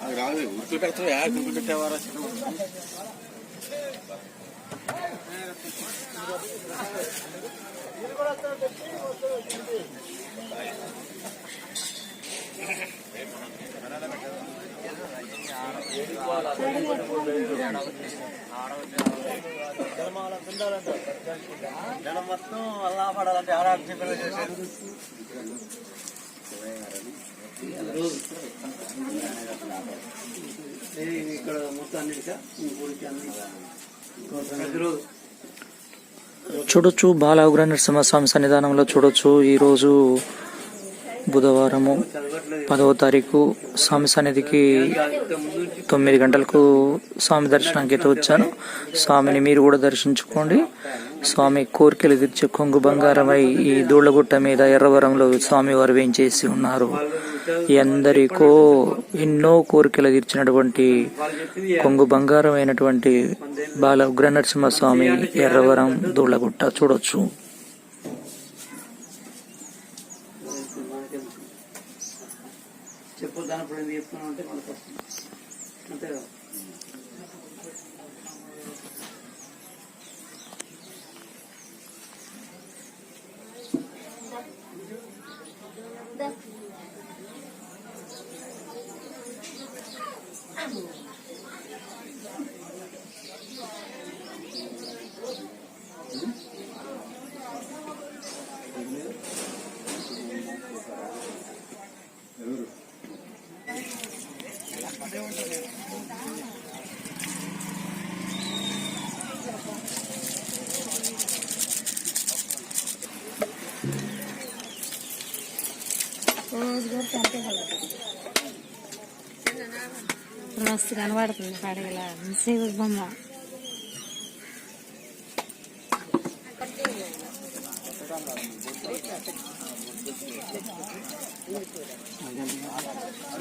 అది రాదు ఉడుకు పెడతావు యా పెట్టేవారా జనం మొత్తం అల్లా పడాలంటే ఆరాధన చేశారు ఇక్కడ మొత్తం అన్నిటికా ఊరికి అన్నిటికా చూడొచ్చు బాల ఉగ్ర నరసింహస్వామి సన్నిధానంలో చూడొచ్చు. ఈరోజు బుధవారము పదవ తారీఖు స్వామి సన్నిధికి తొమ్మిది గంటలకు స్వామి దర్శనానికి అయితే వచ్చాను. స్వామిని మీరు కూడా దర్శించుకోండి. స్వామి కోరికలు తీర్చే కొంగు బంగారమై ఈ దూళ్ళగుట్ట మీద ఎర్రవరంలో స్వామి వారు వేయించేసి ఉన్నారు. ఎందరికో ఎన్నో కోరికలు తీర్చినటువంటి కొంగు బంగారం అయినటువంటి బాల ఉగ్ర నరసింహస్వామి ఎర్రవరం దూళ్ళగుట్ట చూడొచ్చు. చెప్పు దాని ఇప్పుడు ఎందుకు చెప్తున్నావు అంటే మనకు వస్తుంది అంతే కదా మస్తు కనబడుతుంది పడగల సేవ బొమ్మ.